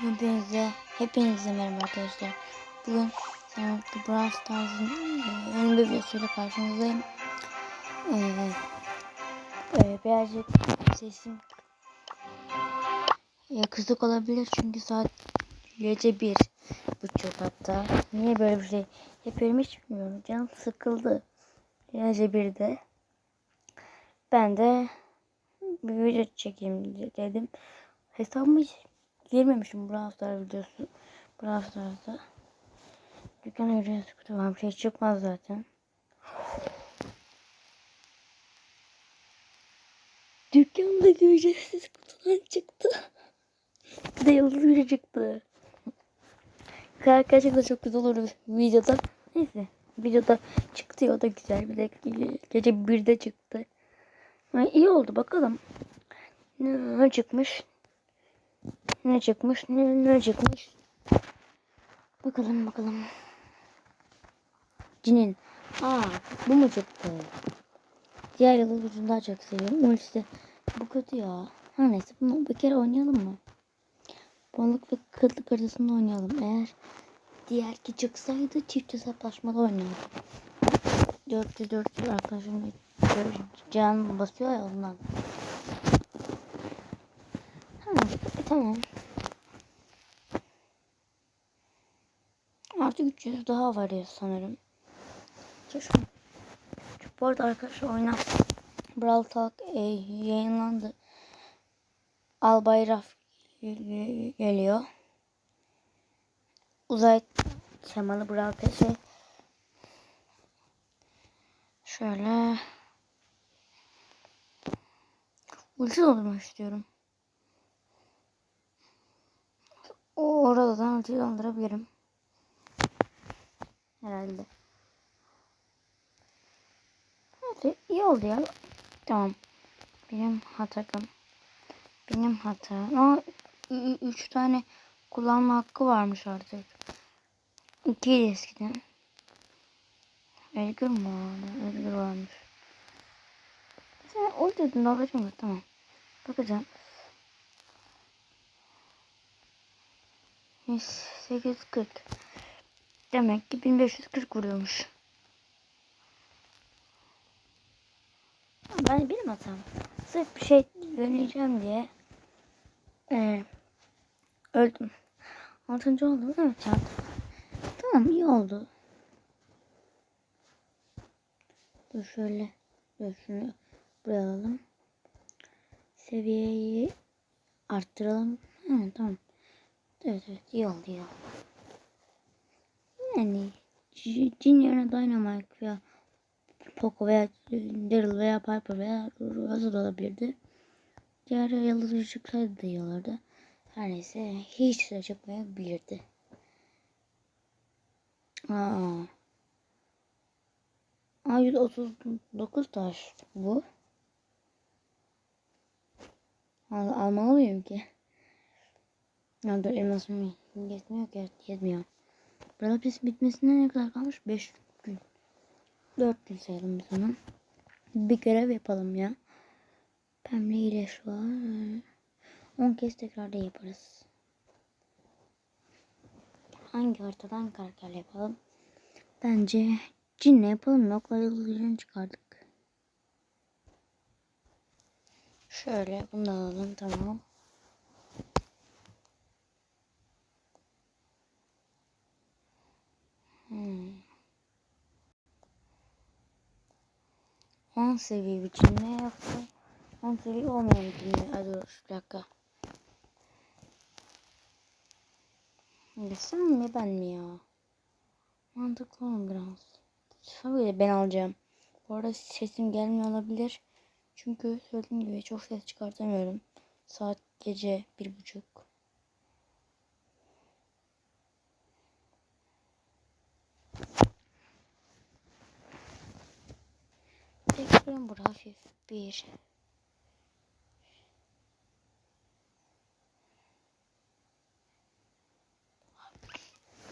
Hepinize, hepinize merhaba arkadaşlar. Bugün Sanatlı Brawl Stars'ın yeni bir videosuyla karşınızdayım. Ee, birazcık sesim e, olabilir çünkü saat gece bir buçuk hatta. Niye böyle bir şey yapıyorum hiç bilmiyorum. Canım sıkıldı. Gece birde. Ben de bir video çekeyim dedim. Hesabımı girmemişim Brawl Stars videosu. Brawl Stars'da. Dükkan ücretsiz kutu var. Bir şey çıkmaz zaten. Dükkanda ücretsiz kutular çıktı. Bir de yıldız gücü çıktı. Gerçekten çok güzel olur videoda. Neyse. Videoda çıktı ya o da güzel. Bir de gece birde çıktı. Ha, iyi oldu bakalım. Ne çıkmış? Ne çıkmış? Ne, ne çıkmış? Bakalım bakalım. Cinin. Aa bu mu çıktı? Diğer yıldız gücünü daha çok seviyorum. Ultisi bu kötü ya. Her neyse bunu bir kere oynayalım mı? Balık ve kırdık arasında oynayalım. Eğer diğer ki çıksaydı çift hesaplaşmada oynardım. 400 400 arkadaşım can basıyor ya ondan. Ha, e, tamam. Artık 300 daha var ya sanırım. Şu Bu arada arkadaşlar oyuna Brawl Talk e, yayınlandı. Al Bayraf geliyor. Uzay temalı Brawl Pass'e şöyle ulti doldurmak istiyorum. O oradan ulti doldurabilirim. Herhalde. Hadi iyi oldu ya. Tamam. Benim hatam. Benim hatam. Ama üç tane kullanma hakkı varmış artık. İki eskiden. Edgar mı vardı? Edgar varmış. Sen o dedin mu? Tamam. Bakacağım. 840. Demek ki 1540 vuruyormuş. Ben benim hatam. Sırf bir şey deneyeceğim diye ee, öldüm. Altıncı oldum değil mi çarptım? Tamam iyi oldu. Dur şöyle. Dur şunu buraya alalım. Seviyeyi arttıralım. Ha, tamam. Evet evet iyi oldu iyi oldu. Yani yerine Dynamite veya Poco veya Daryl veya Piper veya da olabilirdi. Diğer yıldız çıksaydı da iyi olurdu. Her neyse hiç de çıkmayabilirdi. Aa. Aa 139 taş bu. Al almalı mıyım ki? Ya dur elmasım yetmiyor ki yetmiyor. Burada pes bitmesine ne kadar kalmış? 5 gün. 4 gün sayalım biz onu. Bir görev yapalım ya. Pembe iyileş var. 10 kez tekrar da yaparız. Hangi haritadan karakter yapalım? Bence cinle yapalım. Noktaları yıldızını çıkardık. Şöyle bunu alalım tamam. 10 seviye biçimde yaptım. 10 seviye olmayan biçimde. Hadi dur bir dakika. Sen mi ben mi ya? Mantıklı mı biraz? Tabii ben alacağım. Bu arada sesim gelmiyor olabilir. Çünkü söylediğim gibi çok ses çıkartamıyorum. Saat gece bir buçuk. Burada hafif bir.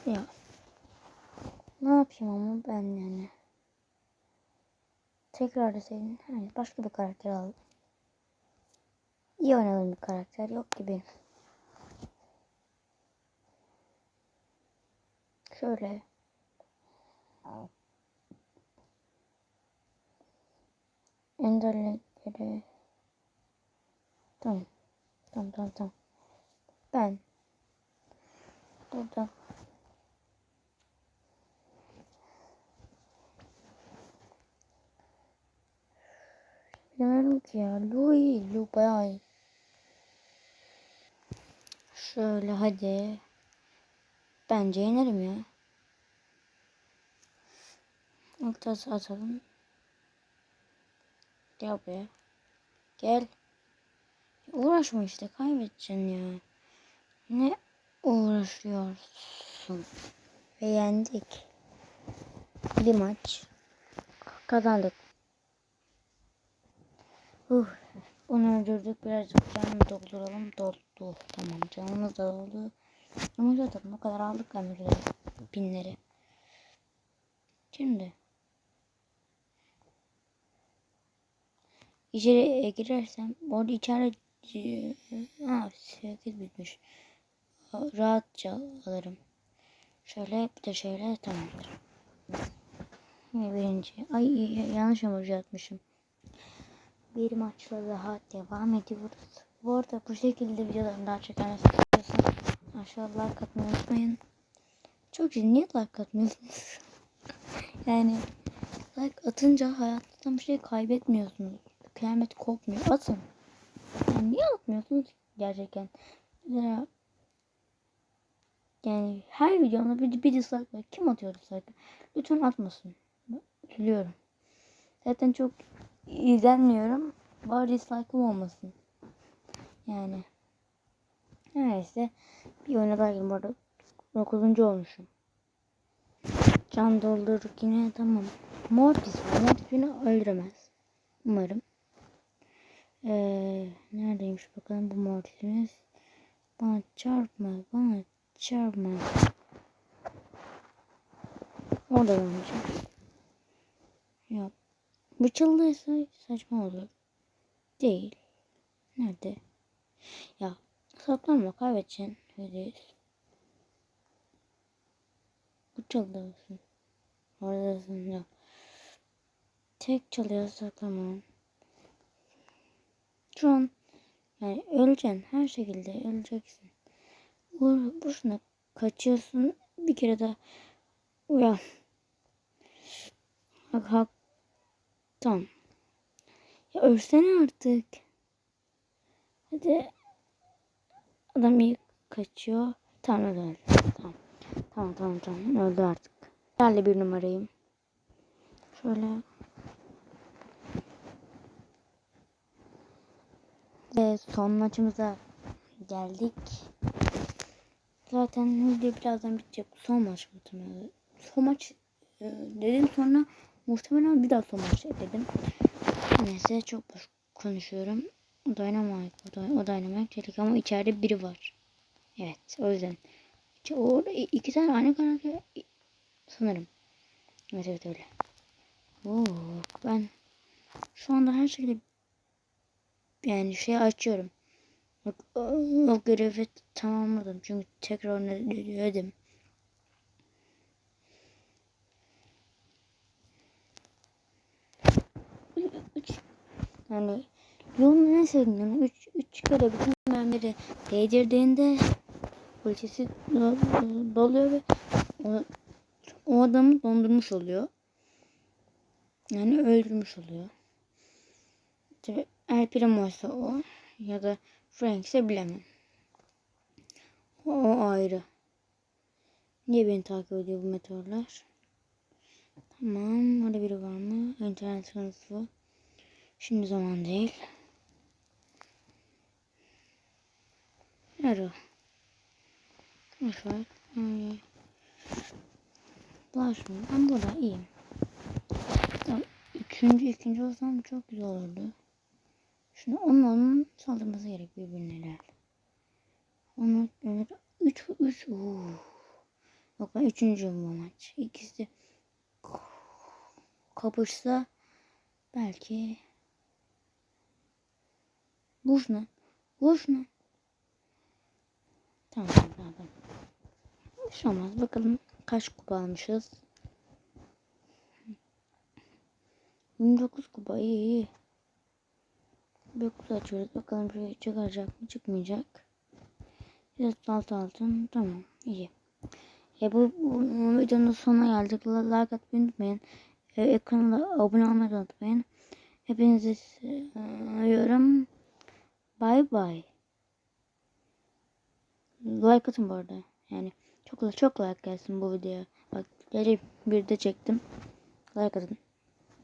Ya. Ne yapayım ama ben yani. Tekrar deseydin. Yani başka bir karakter aldım. İyi oynadığım bir karakter yok gibi. Şöyle. Enderlikleri. Tamam. Tamam tamam tamam. Ben. Burada. Bilmiyorum ki ya. Bayağı iyi. Şöyle hadi. Bence yenerim ya. Ortası atalım. Gel buraya. Gel. Uğraşma işte kaybedeceksin ya. Ne uğraşıyorsun? Ve yendik. Bir maç. Kazandık. Uh, onu öldürdük. Birazcık canını dolduralım. Doldu. Tamam canımız da doldu. Ama zaten o kadar aldık emirleri. Binleri. Şimdi. İçeri girersem orada içeri ha 8 bitmiş. Rahatça alırım. Şöyle bir de şöyle tamamdır. Birinci. Ay yanlış emoji atmışım. Bir maçla daha devam ediyoruz. Bu arada bu şekilde videolarını daha istiyorsanız aşağı like atmayı unutmayın. Çok ciddi niye like atmıyorsunuz? yani like atınca hayattan bir şey kaybetmiyorsunuz. Kıyamet kopmuyor. Atın. Yani niye atmıyorsunuz gerçekten? Mesela yani her videomda bir, bir dislike var. Kim atıyor dislike? Lütfen atmasın. Üzülüyorum. Zaten çok izlenmiyorum. Var dislike'ım olmasın. Yani. Neyse. Bir oyuna daha girdim. Bu arada 9. olmuşum. Can doldurduk yine tamam. Mortis var. Mortis beni öldüremez. Umarım. Ee, neredeymiş bakalım bu Mortis'imiz. Bana çarpma. Bana çarpma. Orada bence. Ya. Bu çıldıysa saçma olur. Değil. Nerede? Ya saklanma kaybedeceksin. Öyle. Bu çıldısın. Oradasın ya. Tek çalıyor saklanma. Şu an yani öleceksin. Her şekilde öleceksin. Boşuna kaçıyorsun. Bir kere daha uyan. Hak hak. Tamam. Ya ölsene artık. Hadi. Adam iyi kaçıyor. Tamam öldü. Tamam. Tamam tamam tamam. Öldü artık. Ben bir numarayım. Şöyle. Ve son maçımıza geldik. Zaten video birazdan bitecek. Son maç muhtemelen. Son maç e, dedim sonra muhtemelen bir daha son maç dedim. Neyse çok boş konuşuyorum. O Dynamite, o, o Dynamite dedik ama içeride biri var. Evet o yüzden. Orada iki tane aynı karakter sanırım. Evet evet öyle. Oo, ben şu anda her şekilde yani şey açıyorum. O, o, o görevi tamamladım. Çünkü tekrar ödedim. Üç, yani yolun en sevdiğim üç, üç kere bütün mermileri değdirdiğinde polisi doluyor ve o, o adamı dondurmuş oluyor. Yani öldürmüş oluyor. İşte El Primo ise o ya da Frank ise bilemem. O, o ayrı. Niye beni takip ediyor bu meteorlar? Tamam. Orada biri var mı? İnternet sıkıntısı. Şimdi zaman değil. Nerede? Boş ver. Hmm. Bulaşma. Ben burada iyiyim. Üçüncü, ikinci olsam çok güzel olurdu. Şimdi onun onun saldırması gerek birbirine Onu evet 3 3 Yok ben üçüncü bu maç. İkisi kapışsa belki Boşuna. Boşuna. Tamam tamam tamam. Hiç olmaz bakalım kaç kupa almışız? 29 kupa iyi iyi. Bir kutu açıyoruz. Bakalım bir şey çıkacak mı çıkmayacak. 136 altın. Tamam iyi. E bu, bu videonun sonuna geldik. Like atmayı unutmayın. E, ekrana abone olmayı unutmayın. Hepinizi seviyorum. Bye bye. Like atın bu arada. Yani çok çok like gelsin bu videoya. Bak gece bir de çektim. Like atın.